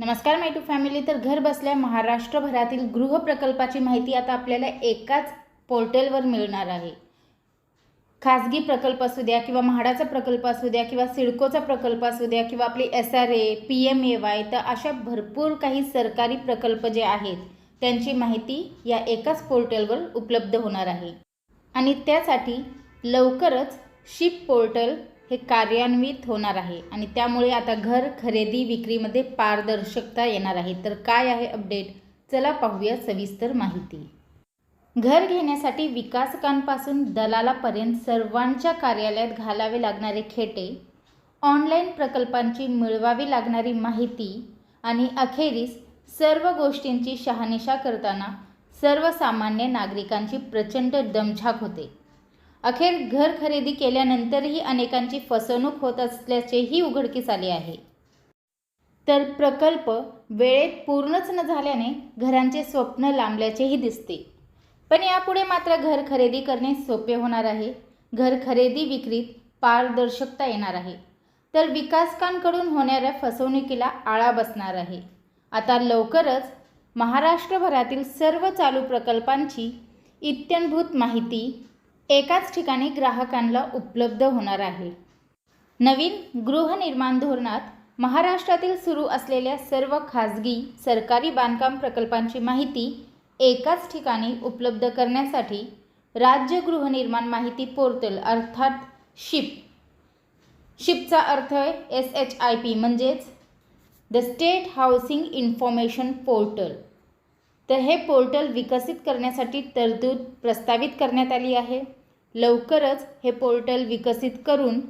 नमस्कार माय to family तर घर बसल्या महाराष्ट्रभरातील गृह प्रकल्पाची माहिती आता आपल्याला एकाच पोर्टलवर मिळणार आहे. खाजगी प्रकल्प असू द्या किंवा म्हाडाचा प्रकल्प असू द्या किंवा सिडकोचा प्रकल्प असू द्या किंवा आपली S R A P M A Y तर अशा भरपूर काही सरकारी प्रकल्प जे आहेत त्यांची माहिती या एकाच पोर्टलवर उपलब्ध होणार आहे. आणि त्यासाठी लवकरच शिप पोर्टल हे कार्यान्वित होणार आहे. आणि त्यामुळे आता घर खरेदी विक्रीमध्ये पारदर्शकता येणार आहे. तर काय आहे अपडेट? चला पाहूया सविस्तर माहिती. घर घेण्यासाठी विकासकांपासून दलालापर्यंत सर्वांच्या कार्यालयात घालावे लागणारे खेटे ऑनलाईन प्रकल्पांची मिळवावी लागणारी माहिती आणि अखेरीस सर्व गोष्टींची शहानिशा करताना सर्वसामान्य नागरिकांची प्रचंड दमछाक होते. अखेर घर खरेदी केल्यानंतरही अनेकांची फसवणूक होत असल्याचेही उघडकीस आले आहे. तर प्रकल्प वेळेत पूर्णच न झाल्याने घरांचे स्वप्न लांबल्याचेही दिसते. पण यापुढे मात्र घर खरेदी करणे सोपे होणार आहे. घर खरेदी विक्रीत पारदर्शकता येणार आहे. तर विकासकांकडून होणाऱ्या फसवणुकीला आळा बसणार आहे. आता लवकरच महाराष्ट्रभरातील सर्व चालू प्रकल्पांची इत्यंभूत माहिती एकाच ठिकाणी ग्राहकांना उपलब्ध होणार आहे. नवीन गृहनिर्माण धोरणात महाराष्ट्रातील सुरू असलेल्या सर्व खाजगी सरकारी बांधकाम प्रकल्पांची माहिती एकाच ठिकाणी उपलब्ध करण्यासाठी राज्य गृहनिर्माण माहिती पोर्टल अर्थात शिप. शिपचा अर्थ आहे एस एच आय पी म्हणजेच the state housing information portal. तर हे पोर्टल विकसित करण्यासाठी तरतूद प्रस्तावित करण्यात आली आहे. लवकरच हे पोर्टल विकसित करून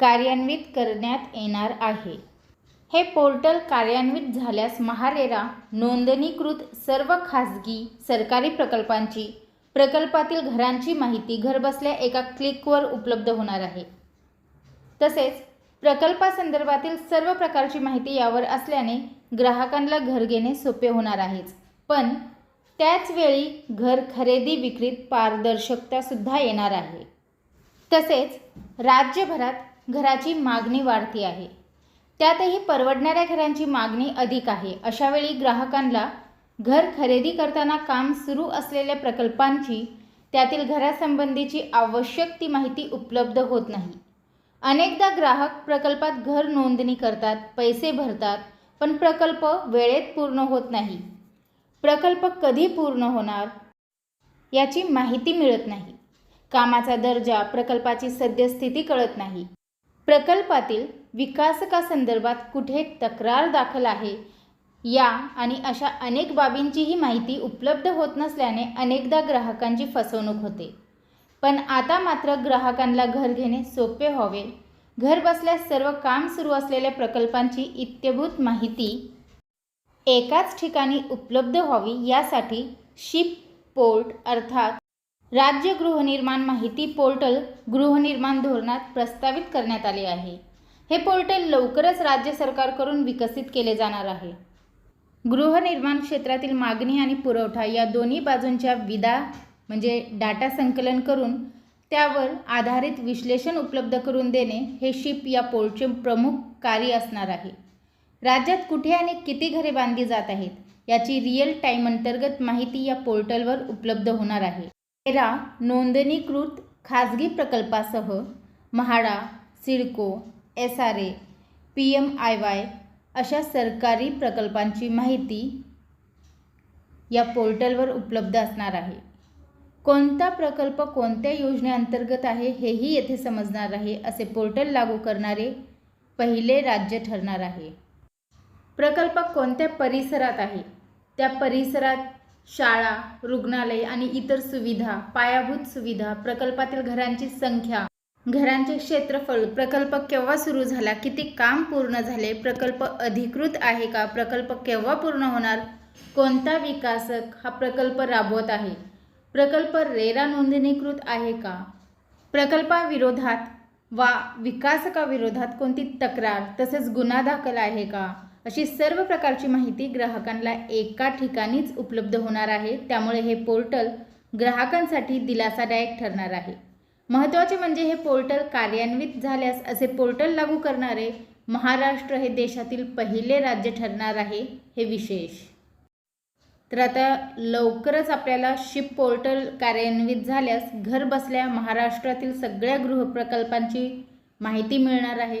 कार्यान्वित करण्यात येणार आहे. हे पोर्टल कार्यान्वित झाल्यास महारेरा नोंदणीकृत सर्व खाजगी सरकारी प्रकल्पांची प्रकल्पातील घरांची माहिती घरबसल्या एका क्लिकवर उपलब्ध होणार आहे. तसेच प्रकल्पासंदर्भातील सर्व प्रकारची माहिती यावर असल्याने ग्राहकांना घर घेणे सोपे होणार आहेच. पण त्याचवेळी घर खरेदी विक्रीत पारदर्शकतासुद्धा येणार आहे. तसेच राज्यभरात घराची मागणी वाढती आहे. त्यातही परवडणाऱ्या घरांची मागणी अधिक आहे. अशावेळी ग्राहकांना घर खरेदी करताना काम सुरू असलेल्या प्रकल्पांची त्यातील घरासंबंधीची आवश्यक ती माहिती उपलब्ध होत नाही. अनेकदा ग्राहक प्रकल्पात घर नोंदणी करतात पैसे भरतात पण प्रकल्प वेळेत पूर्ण होत नाही. प्रकल्प कधी पूर्ण होणार याची माहिती मिळत नाही. कामाचा दर्जा प्रकल्पाची सद्यस्थिती कळत नाही. प्रकल्पातील विकासकासंदर्भात कुठे तक्रार दाखल आहे या आणि अशा अनेक बाबींचीही माहिती उपलब्ध होत नसल्याने अनेकदा ग्राहकांची फसवणूक होते. पण आता मात्र ग्राहकांना घर घेणे सोपे व्हावे. घर बसल्यास सर्व काम सुरू असलेल्या प्रकल्पांची इत्यभूत माहिती एकाच ठिकाणी उपलब्ध व्हावी यासाठी शिप पोर्ट अर्थात राज्य गृहनिर्माण माहिती पोर्टल गृहनिर्माण धोरणात प्रस्तावित करण्यात आले आहे. हे पोर्टल लवकरच राज्य सरकारकडून विकसित केले जाणार आहे. गृहनिर्माण क्षेत्रातील मागणी आणि पुरवठा या दोन्ही बाजूंच्या विदा म्हणजे डाटा संकलन करून त्यावर आधारित विश्लेषण उपलब्ध करून देणे हे शिप या पोर्टचे प्रमुख कार्य असणार आहे. राज्यात कुठे आणि किती घरे बांधली जात आहेत याची रिअल टाईम अंतर्गत माहिती या पोर्टलवर उपलब्ध होणार आहे. तेरा नोंदणीकृत खाजगी प्रकल्पासह MHADA CIDCO S R A P M I Y अशा सरकारी प्रकल्पांची माहिती या पोर्टलवर उपलब्ध असणार आहे. कोणता प्रकल्प कोणत्या योजनेअंतर्गत आहे हेही येथे समजणार आहे असे पोर्टल लागू करणारे पहिले राज्य ठरणार आहे. प्रकल्प कोणत्या परिसरात आहे? त्या परिसरात शाळा रुग्णालय आणि इतर सुविधा पायाभूत सुविधा प्रकल्पातील घरांची संख्या घरांचे क्षेत्रफळ प्रकल्प केव्हा सुरू झाला किती काम पूर्ण झाले प्रकल्प अधिकृत आहे का प्रकल्प केव्हा पूर्ण होणार कोणता विकासक हा प्रकल्प राबवत आहे प्रकल्प रेरा नोंदणीकृत आहे का प्रकल्पाविरोधात वा विकासकाविरोधात कोणती तक्रार तसेच गुन्हा दाखल आहे का अशी सर्व प्रकारची माहिती ग्राहकांना एका ठिकाणीच उपलब्ध होणार आहे. त्यामुळे हे पोर्टल ग्राहकांसाठी दिलासादायक ठरणार आहे. महत्त्वाचे म्हणजे हे पोर्टल कार्यान्वित झाल्यास असे पोर्टल लागू करणारे महाराष्ट्र हे देशातील पहिले राज्य ठरणार आहे हे विशेष. तर आता लवकरच आपल्याला शिप पोर्टल कार्यान्वित झाल्यास घर बसल्या महाराष्ट्रातील सगळ्या गृहप्रकल्पांची माहिती मिळणार आहे.